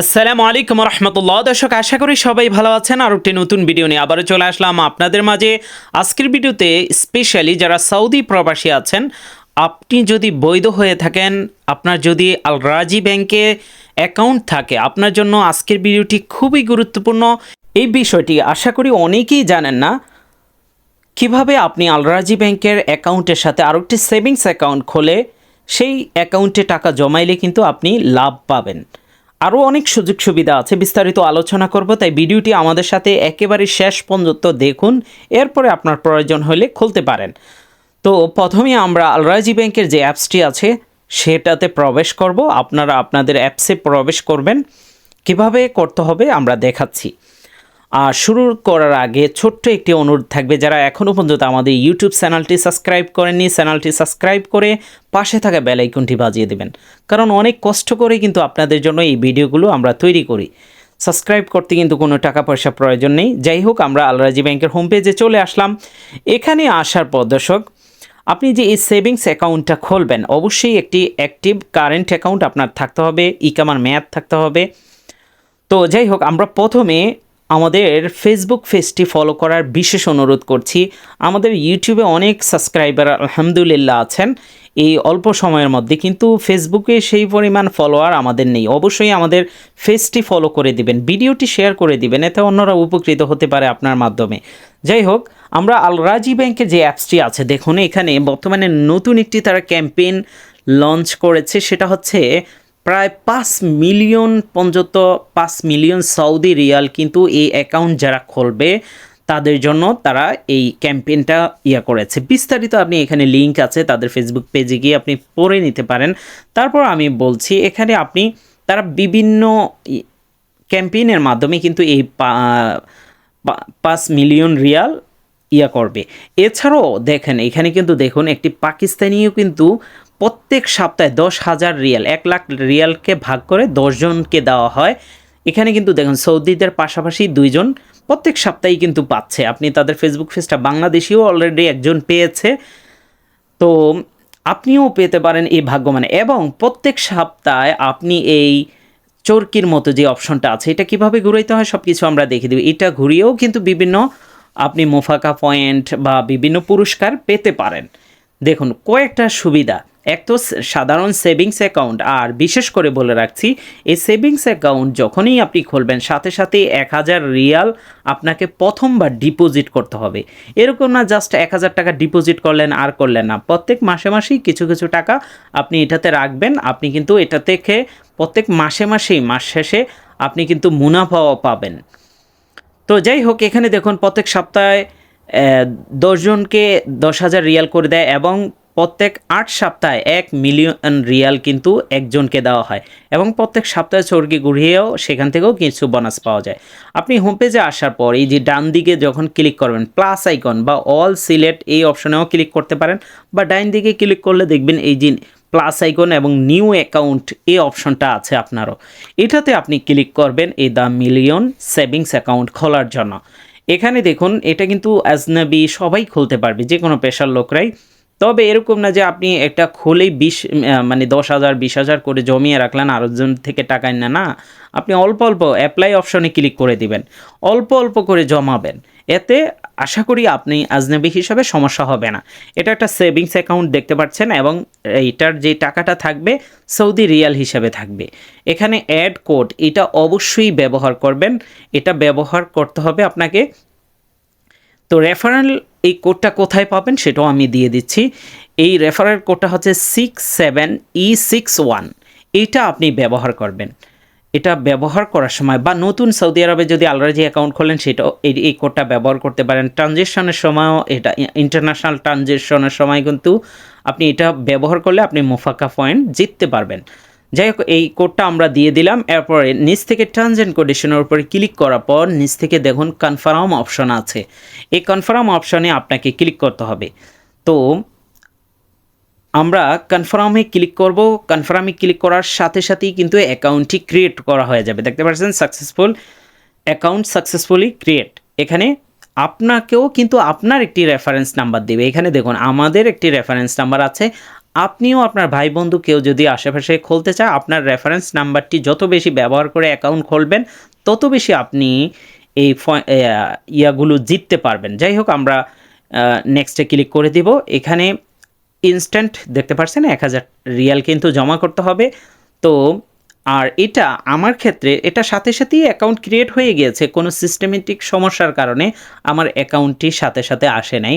আসসালামু আলাইকুম রহমতুল্লাহ। দর্শক, আশা করি সবাই ভালো আছেন। আর একটি নতুন ভিডিও নিয়ে আবারও চলে আসলাম আপনাদের মাঝে। আজকের ভিডিওতে স্পেশালি যারা সৌদি প্রবাসী আছেন, আপনি যদি বৈধ হয়ে থাকেন, আপনার যদি আল রাজি ব্যাংকে অ্যাকাউন্ট থাকে, আপনার জন্য আজকের ভিডিওটি খুবই গুরুত্বপূর্ণ। এই বিষয়টি আশা করি অনেকেই জানেন না। কীভাবে আপনি আলরাজি ব্যাংকের অ্যাকাউন্টের সাথে আরও একটি সেভিংস অ্যাকাউন্ট খোলে, সেই অ্যাকাউন্টে টাকা জমাইলে কিন্তু আপনি লাভ পাবেন। আরও অনেক সুযোগ সুবিধা আছে, বিস্তারিত আলোচনা করব, তাই ভিডিওটি আমাদের সাথে একেবারে শেষ পর্যন্ত দেখুন, এরপরে আপনার প্রয়োজন হলে খুলতে পারেন। তো প্রথমে আমরা আলরাজি ব্যাংকের যে অ্যাপসটি আছে, সেটাতে প্রবেশ করব, আপনারা আপনাদের অ্যাপসে প্রবেশ করবেন। কীভাবে করতে হবে আমরা দেখাচ্ছি। শুরু করার আগে ছোট্ট একটি অনুরোধ থাকবে। যারা এখনও পর্যন্ত আমাদের ইউটিউব চ্যানেলটি সাবস্ক্রাইব করেননি, চ্যানেলটি সাবস্ক্রাইব করে পাশে থাকা বেল আইকনটি বাজিয়ে দেবেন। কারণ অনেক কষ্ট করে কিন্তু আপনাদের জন্য এই ভিডিওগুলো আমরা তৈরি করি। সাবস্ক্রাইব করতে কিন্তু কোনো টাকা পয়সা প্রয়োজন নেই। যাই হোক, আমরা আলরাজি ব্যাংকের হোম পেজে চলে আসলাম। এখানে আসার পর দর্শক, আপনি যে এই সেভিংস অ্যাকাউন্টটা খুলবেন, অবশ্যই একটি অ্যাক্টিভ কারেন্ট অ্যাকাউন্ট আপনার থাকতে হবে ইকামার মেয়াদ থাকতে হবে। তো যাই হোক, আমরা প্রথমে আমাদের ফেসবুক পেজটি ফলো করার বিশেষ অনুরোধ করছি। আমাদের ইউটিউবে অনেক সাবস্ক্রাইবার আলহামদুলিল্লাহ আছেন। এই অল্প সময়ের মধ্যে কিন্তু ফেসবুকে সেই পরিমাণ ফলোয়ার আমাদের নেই। অবশ্যই আমাদের পেজটি ফলো করে দিবেন ভিডিওটি শেয়ার করে দিবেন, এতে অন্যরা উপকৃত হতে পারে আপনার মাধ্যমে। যাই হোক, আমরা আল রাজি ব্যাংকের যে অ্যাপসটি আছে, দেখুন এখানে বর্তমানে নতুন একটি তারা ক্যাম্পেইন লঞ্চ করেছে, সেটা হচ্ছে প্রায় পাঁচ মিলিয়ন পর্যন্ত পাঁচ মিলিয়ন সৌদি রিয়াল কিন্তু এই অ্যাকাউন্ট যারা খুলবে, তাদের জন্য তারা এই ক্যাম্পেইনটা ইয়া করেছে। বিস্তারিত আপনি এখানে লিংক আছে, তাদের ফেসবুক পেজে গিয়ে আপনি পড়ে নিতে পারেন। তারপর আমি বলছি, এখানে আপনি, তারা বিভিন্ন ক্যাম্পেইনের মাধ্যমে কিন্তু এই পাঁচ মিলিয়ন রিয়াল ইয়া করবে। এছাড়াও দেখেন, এখানে কিন্তু দেখুন, একটি পাকিস্তানিও কিন্তু প্রত্যেক সপ্তাহে দশ হাজার রিয়াল, এক লাখ রিয়ালকে ভাগ করে দশজনকে দেওয়া হয়। এখানে কিন্তু দেখুন, সৌদিদের পাশাপাশি দুইজন প্রত্যেক সপ্তাহেই কিন্তু পাচ্ছে। আপনি তাদের ফেসবুক পেজটা বাংলাদেশিও অলরেডি একজন পেয়েছে। তো আপনিও পেতে পারেন এই ভাগ্যমানে এবং প্রত্যেক সপ্তাহে আপনি এই চরকির মতো যে অপশনটা আছে, এটা কীভাবে ঘুরাইতে হয় সব কিছু আমরা দেখে দেব। এটা ঘুরিয়েও কিন্তু বিভিন্ন আপনি মোফাকা পয়েন্ট বা বিভিন্ন পুরস্কার পেতে পারেন। দেখুন, কয়েকটা সুবিধা। এক তো সাধারণ সেভিংস অ্যাকাউন্ট, আর বিশেষ করে বলে রাখছি, এই সেভিংস অ্যাকাউন্ট যখনই আপনি খুলবেন, সাথে সাথে এক হাজার রিয়াল আপনাকে প্রথমবার ডিপোজিট করতে হবে। এরকম না জাস্ট এক হাজার টাকা ডিপোজিট করলেন, আর করলেন না। প্রত্যেক মাসে মাসেই কিছু কিছু টাকা আপনি এটাতে রাখবেন। আপনি কিন্তু এটা থেকে প্রত্যেক মাসে মাসেই, মাস শেষে আপনি কিন্তু মুনাফাও পাবেন। তো যাই হোক, এখানে দেখুন, প্রত্যেক সপ্তাহে দশজনকে দশ হাজার রিয়াল করে দেয় এবং প্রত্যেক আট সপ্তাহে এক মিলিয়ন রিয়াল কিন্তু একজনকে দেওয়া হয় এবং প্রত্যেক সপ্তাহে চর্গি ঘুরিয়েও সেখান থেকেও কিছু বোনাস পাওয়া যায়। আপনি হোম পেজে আসার পর এই যে ডান দিকে যখন ক্লিক করবেন প্লাস আইকন বা অল সিলেক্ট এই অপশনেও ক্লিক করতে পারেন বা ডাইন দিকে ক্লিক করলে দেখবেন এই যে প্লাস আইকন এবং নিউ অ্যাকাউন্ট এই অপশনটা আছে আপনারও। এটাতে আপনি ক্লিক করবেন এই দ্য মিলিয়ন সেভিংস অ্যাকাউন্ট খোলার জন্য। এখানে দেখুন, এটা কিন্তু আজনাবি সবাই খুলতে পারবে যে কোনো পেশার লোকরাই। তবে এরকম না যে আপনি একটা খুলেই বিশ মানে দশ হাজার, বিশ হাজার করে জমিয়ে রাখলেন, আরেকজন থেকে টাকা না না। আপনি অল্প অল্প অ্যাপ্লাই অপশনে ক্লিক করে দিবেন। অল্প অল্প করে জমাবেন। এতে আশা করি আপনি আজনাবি হিসাবে সমস্যা হবে না। এটা একটা সেভিংস অ্যাকাউন্ট দেখতে পাচ্ছেন এবং এইটার যে টাকাটা থাকবে, সৌদি রিয়াল হিসাবে থাকবে। এখানে অ্যাড কোড এটা অবশ্যই ব্যবহার করবেন। এটা ব্যবহার করতে হবে আপনাকে। তো রেফারেল এই কোডটা কোথায় পাবেন সেটাও আমি দিয়ে দিচ্ছি। এই রেফারেল কোডটা হচ্ছে six seven E six one এইটা আপনি ব্যবহার করবেন। এটা ব্যবহার করার সময় বা নতুন সৌদি আরবে যদি আলরাজি অ্যাকাউন্ট খোলেন সেটাও এই এই কোডটা ব্যবহার করতে পারেন। ট্রানজেকশনের সময়ও এটা ইন্টারন্যাশনাল ট্রানজেকশনের সময় কিন্তু আপনি এটা ব্যবহার করলে আপনি মুফাকা পয়েন্ট জিততে পারবেন। যাই হোক, এই কোডটা আমরা দিয়ে দিলাম। এরপরে নিচ থেকে টার্মস অ্যান্ড কন্ডিশনের উপরে ক্লিক করার পর নিচ থেকে দেখুন কনফার্ম অপশন আছে। এই কনফার্ম অপশনে আপনাকে ক্লিক করতে হবে। তো আমরা কনফার্মে ক্লিক করব। কনফার্মে ক্লিক করার সাথে সাথেই কিন্তু অ্যাকাউন্টটি ক্রিয়েট করা হয়ে যাবে। দেখতে পাচ্ছেন সাকসেসফুল অ্যাকাউন্ট সাকসেসফুলি ক্রিয়েট এখানে আপনাকেও কিন্তু আপনার একটি রেফারেন্স নাম্বার দেবে। এখানে দেখুন, আমাদের একটি রেফারেন্স নাম্বার আছে। আপনিও আপনার ভাই বন্ধু কেউ যদি আশেপাশে খুলতে চায়, আপনার রেফারেন্স নাম্বারটি যত বেশি ব্যবহার করে অ্যাকাউন্ট খুলবেন, তত বেশি আপনি এই ইয়াগুলো জিততে পারবেন। যাই হোক, আমরা নেক্সটে ক্লিক করে দিব। এখানে ইনস্ট্যান্ট দেখতে পাচ্ছেন, এক হাজার রিয়াল কিন্তু জমা করতে হবে। তো, আর এটা আমার ক্ষেত্রে, এটা সাথে সাথেই অ্যাকাউন্ট ক্রিয়েট হয়ে গিয়েছে। কোনো সিস্টেমেটিক সমস্যার কারণে আমার অ্যাকাউন্টটি সাথে সাথে আসে নাই।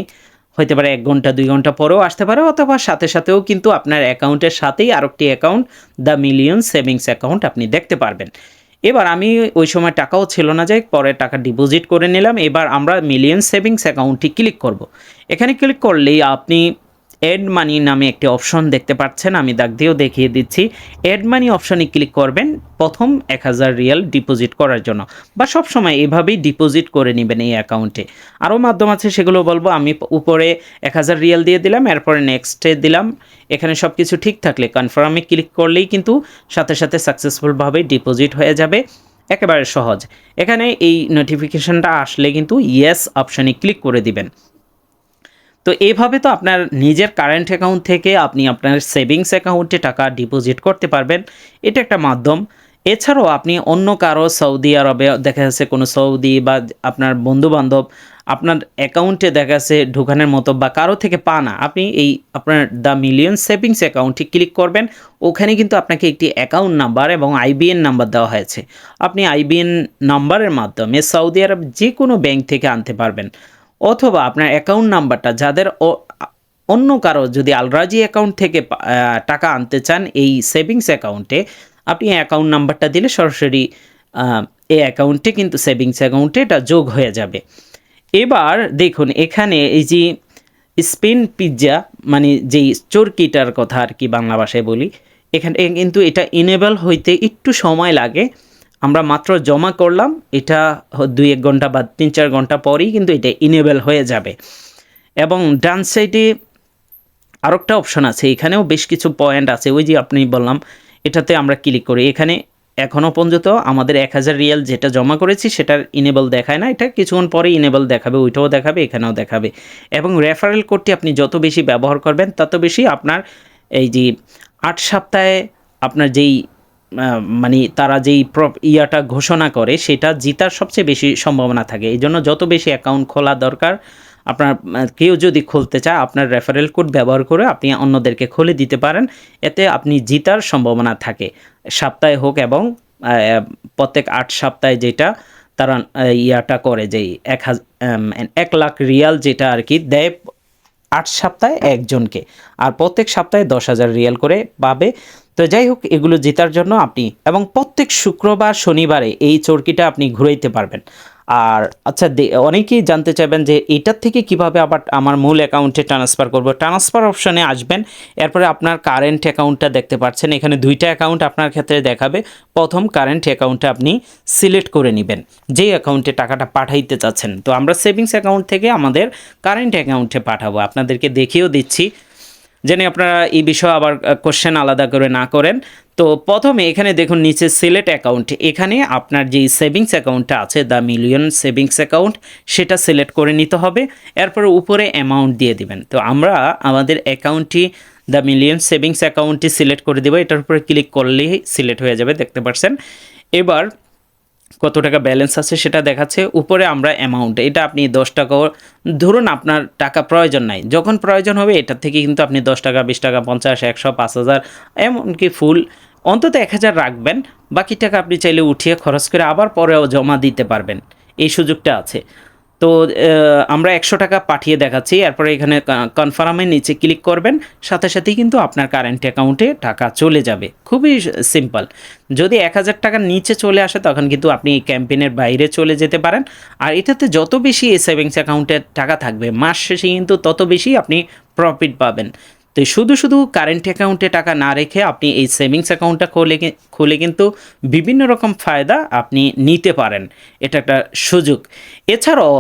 হতে পারে এক ঘণ্টা, দুই ঘণ্টা পরেও আসতে পারে, অথবা সাথে সাথেও কিন্তু আপনার অ্যাকাউন্টের সাথেই আরেকটি account, the million savings account আপনি দেখতে পারবেন। এবার আমি ওই সময় টাকাও ছিল না, যাই পরে টাকা ডিপোজিট করে নিলাম। এবার আমরা মিলিয়ন সেভিংস অ্যাকাউন্টটি ক্লিক করব। এখানে ক্লিক করলেই আপনি এড মানি নামে একটি অপশন দেখতে পাচ্ছেন, আমি দাগ দিয়েও দেখিয়ে দিচ্ছি। এড মানি অপশনে ক্লিক করবেন, প্রথম এক হাজার রিয়াল ডিপোজিট করার জন্য। বা সব সময় এভাবেই ডিপোজিট করে নেবেন এই অ্যাকাউন্টে আরও মাধ্যম আছে, সেগুলো বলব, আমি উপরে এক হাজার রিয়াল দিয়ে দিলাম, এরপরে নেক্সটে দিলাম। এখানে সব কিছু ঠিক থাকলে কনফার্মে ক্লিক করলেই কিন্তু সাথে সাথে সাকসেসফুলভাবে ডিপোজিট হয়ে যাবে। একেবারে সহজ। এখানে এই নোটিফিকেশনটা আসলে কিন্তু ইয়েস অপশানে ক্লিক করে দিবেন। তো এইভাবে তো আপনার নিজের কারেন্ট অ্যাকাউন্ট থেকে আপনি আপনার সেভিংস অ্যাকাউন্টে টাকা ডিপোজিট করতে পারবেন। এটা একটা মাধ্যম। এছাড়াও আপনি অন্য কারও সৌদি আরবে, দেখা যাচ্ছে কোনো সৌদি বা আপনার বন্ধু বান্ধব আপনার অ্যাকাউন্টে দেখা যাচ্ছে ঢোকানোর মতো বা কারও থেকে পা না, আপনি এই আপনার দ্য মিলিয়ন সেভিংস অ্যাকাউন্টে ক্লিক করবেন। ওখানে কিন্তু আপনাকে একটি অ্যাকাউন্ট নাম্বার এবং আইবিএন নাম্বার দেওয়া হয়েছে। আপনি আইবিএন নাম্বারের মাধ্যমে সৌদি আরব যে কোনো ব্যাংক থেকে আনতে পারবেন। অথবা আপনার অ্যাকাউন্ট নাম্বারটা যাদের অন্য কারও যদি আলরাজি অ্যাকাউন্ট থেকে টাকা আনতে চান এই সেভিংস অ্যাকাউন্টে আপনি অ্যাকাউন্ট নাম্বারটা দিলে সরাসরি এই অ্যাকাউন্টে কিন্তু সেভিংস অ্যাকাউন্টে এটা যোগ হয়ে যাবে। এবার দেখুন, এখানে এই যে স্পেন পিৎজা মানে যেই চরকিটার কথা আর কি বাংলা ভাষায় বলি, এখানে কিন্তু এটা ইনেবল হইতে একটু সময় লাগে। আমরা মাত্র জমা করলাম, এটা দুই এক ঘণ্টা বা তিন চার ঘণ্টা পরেই কিন্তু এটা ইনেবল হয়ে যাবে। এবং ডান সাইডে আরেকটা অপশন আছে, এখানেও বেশ কিছু পয়েন্ট আছে, ওই যে আপনি বললাম, এটাতে আমরা ক্লিক করি। এখানে এখনও পর্যন্ত আমাদের এক হাজার রিয়াল যেটা জমা করেছি, সেটার ইনেবল দেখায় না, এটা কিছুক্ষণ পরে ইনেবল দেখাবে, ওইটাও দেখাবে, এখানেও দেখাবে। এবং রেফারেল কোডটি আপনি যত বেশি ব্যবহার করবেন, তত বেশি আপনার এই যে আট সপ্তাহে আপনার যেই মানে তারা যেই ইয়াটা ঘোষণা করে, সেটা জিতার সবচেয়ে বেশি সম্ভাবনা থাকে। এই জন্য যত বেশি অ্যাকাউন্ট খোলা দরকার, আপনার কেউ যদি খুলতে চায়, আপনার রেফারেল কোড ব্যবহার করে আপনি অন্যদেরকে খুলে দিতে পারেন। এতে আপনি জিতার সম্ভাবনা থাকে। সপ্তাহে হোক এবং প্রত্যেক আট সপ্তাহে যেটা তারা ইয়াটা করে যেই এক হাজার এক লাখ রিয়াল যেটা আর কি দেয় আট সপ্তাহে একজনকে। আর প্রত্যেক সপ্তাহে দশ হাজার রিয়াল করে পাবে। তো যাই হোক, এগুলো জেতার জন্য আপনি এবং প্রত্যেক শুক্রবার, শনিবারে এই চরকিটা আপনি ঘুরাইতে পারবেন। আর আচ্ছা অনেকেই জানতে চাইবেন যে এটার থেকে কীভাবে আবার আমার মূল অ্যাকাউন্টে ট্রান্সফার করব? ট্রান্সফার অপশনে আসবেন, এরপরে আপনার কারেন্ট অ্যাকাউন্টটা দেখতে পাচ্ছেন। এখানে দুইটা অ্যাকাউন্ট আপনার ক্ষেত্রে দেখাবে। প্রথম কারেন্ট অ্যাকাউন্টটা আপনি সিলেক্ট করে নেবেন। যেই অ্যাকাউন্টে টাকাটা পাঠাইতে চাচ্ছেন। তো আমরা সেভিংস অ্যাকাউন্ট থেকে আমাদের কারেন্ট অ্যাকাউন্টে পাঠাবো। আপনাদেরকে দেখিয়েও দিচ্ছি। যেন আপনারা এই বিষয়ে আবার কোশ্চেন আলাদা করে না করেন। তো প্রথমে এখানে দেখুন, নিচে সিলেক্ট অ্যাকাউন্ট এখানে আপনার যে সেভিংস অ্যাকাউন্টটা আছে দ্য মিলিয়ন সেভিংস অ্যাকাউন্ট সেটা সিলেক্ট করে নিতে হবে। এরপরে উপরে অ্যামাউন্ট দিয়ে দিবেন। তো আমরা আমাদের অ্যাকাউন্টটি দ্য মিলিয়ন সেভিংস অ্যাকাউন্টটি সিলেক্ট করে দেবো। এটার উপরে ক্লিক করলেই সিলেক্ট হয়ে যাবে, দেখতে পাচ্ছেন এবার কত টাকা ব্যালেন্স আছে সেটা দেখাচ্ছে উপরে আমরা অ্যামাউন্ট এটা আপনি দশ টাকা ধরুন আপনার টাকা প্রয়োজন নাই, যখন প্রয়োজন হবে এটার থেকে কিন্তু আপনি দশ টাকা, বিশ টাকা, পঞ্চাশ, একশো, পাঁচ হাজার, এমনকি ফুল, অন্তত এক হাজার রাখবেন, বাকি টাকা আপনি চাইলে উঠিয়ে খরচ করে আবার পরেও জমা দিতে পারবেন, এই সুযোগটা আছে। তো আমরা একশো টাকা পাঠিয়ে দেখাচ্ছি। এরপরে এখানে কনফার্মের নিচে ক্লিক করবেন। সাথে সাথেই কিন্তু আপনার কারেন্ট অ্যাকাউন্টে টাকা চলে যাবে। খুবই সিম্পল যদি এক হাজার টাকার নিচে চলে আসে, তখন কিন্তু আপনি এই ক্যাম্পেনের বাইরে চলে যেতে পারেন। আর এটাতে যত বেশি এই সেভিংস অ্যাকাউন্টে টাকা থাকবে, মাস শেষে কিন্তু তত বেশি আপনি প্রফিট পাবেন। তো শুধু শুধু কারেন্ট অ্যাকাউন্টে টাকা না রেখে আপনি এই সেভিংস অ্যাকাউন্টটা খুলে খুলে কিন্তু বিভিন্ন রকম ফায়দা আপনি নিতে পারেন। এটা একটা সুযোগ। এছাড়াও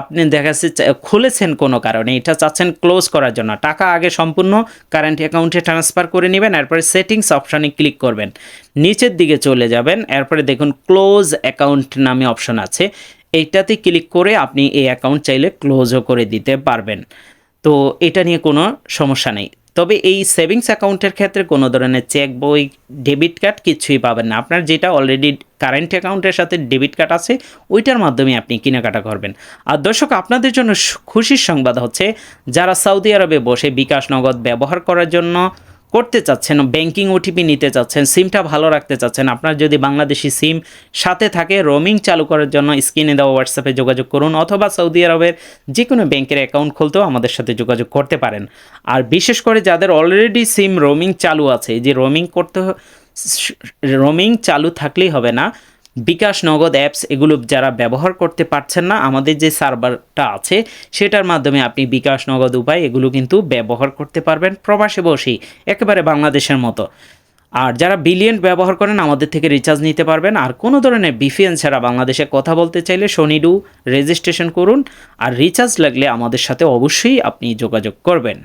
আপনি দেখা যাচ্ছে খুলেছেন কোনো কারণে, এটা চাচ্ছেন ক্লোজ করার জন্য। টাকা আগে সম্পূর্ণ কারেন্ট অ্যাকাউন্টে ট্রান্সফার করে নেবেন, এরপরে সেটিংস অপশানে ক্লিক করবেন। নিচের দিকে চলে যাবেন, এরপরে দেখুন ক্লোজ অ্যাকাউন্ট নামে অপশন আছে। এইটাতে ক্লিক করে আপনি এই অ্যাকাউন্ট চাইলে ক্লোজও করে দিতে পারবেন। তো এটা নিয়ে কোনো সমস্যা নেই। তবে এই সেভিংস অ্যাকাউন্টের ক্ষেত্রে কোনো ধরনের চেক, বই, ডেবিট কার্ড কিছুই পাবেন না। আপনার যেটা অলরেডি কারেন্ট অ্যাকাউন্টের সাথে ডেবিট কার্ড আছে, ওইটার মাধ্যমে আপনি কেনাকাটা করবেন। আর দর্শক, আপনাদের জন্য খুশির সংবাদ হচ্ছে, যারা সৌদি আরবে বসে বিকাশ নগদ ব্যবহার করার জন্য করতে চাচ্ছেন ব্যাংকিং ওটিপি নিতে চাচ্ছেন সিমটা ভালো রাখতে চাচ্ছেন, আপনার যদি বাংলাদেশি সিম সাথে থাকে রোমিং চালু করার জন্য স্ক্রিনে দেওয়া হোয়াটসঅ্যাপে যোগাযোগ করুন অথবা সৌদি আরবের যে কোনো ব্যাংকের অ্যাকাউন্ট খুলতেও আমাদের সাথে যোগাযোগ করতে পারেন। আর বিশেষ করে যাদের অলরেডি সিম রোমিং চালু আছে যে রোমিং করতে রোমিং চালু থাকলেই হবে না বিকাশ নগদ অ্যাপস এগুলো যারা ব্যবহার করতে পারছেন না, আমাদের যে সার্ভারটা আছে, সেটার মাধ্যমে আপনি বিকাশ নগদ উপায় এগুলো কিন্তু ব্যবহার করতে পারবেন প্রবাসে বসেই, একেবারে বাংলাদেশের মতো। আর যারা বিলিয়ন ব্যবহার করেন, আমাদের থেকে রিচার্জ নিতে পারবেন। আর কোনো ধরনের বিফিএন ছাড়া বাংলাদেশে কথা বলতে চাইলে শনিডু রেজিস্ট্রেশন করুন। আর রিচার্জ লাগলে আমাদের সাথে অবশ্যই আপনি যোগাযোগ করবেন।